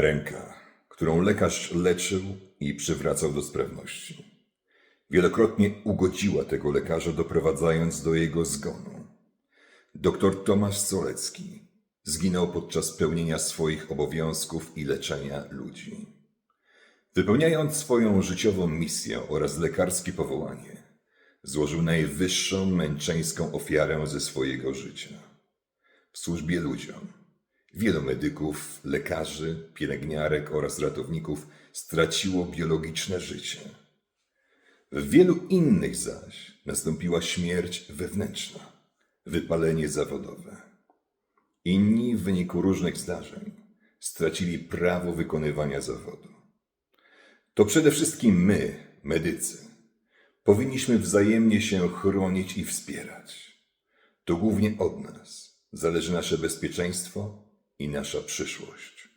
Ręka, którą lekarz leczył i przywracał do sprawności. Wielokrotnie ugodziła tego lekarza, doprowadzając do jego zgonu. Doktor Tomasz Solecki zginął podczas pełnienia swoich obowiązków i leczenia ludzi. Wypełniając swoją życiową misję oraz lekarskie powołanie, złożył najwyższą męczeńską ofiarę ze swojego życia. W służbie ludziom wielu medyków, lekarzy, pielęgniarek oraz ratowników straciło biologiczne życie. W wielu innych zaś nastąpiła śmierć wewnętrzna, wypalenie zawodowe. Inni w wyniku różnych zdarzeń stracili prawo wykonywania zawodu. To przede wszystkim my, medycy, powinniśmy wzajemnie się chronić i wspierać. To głównie od nas zależy nasze bezpieczeństwo i nasza przyszłość.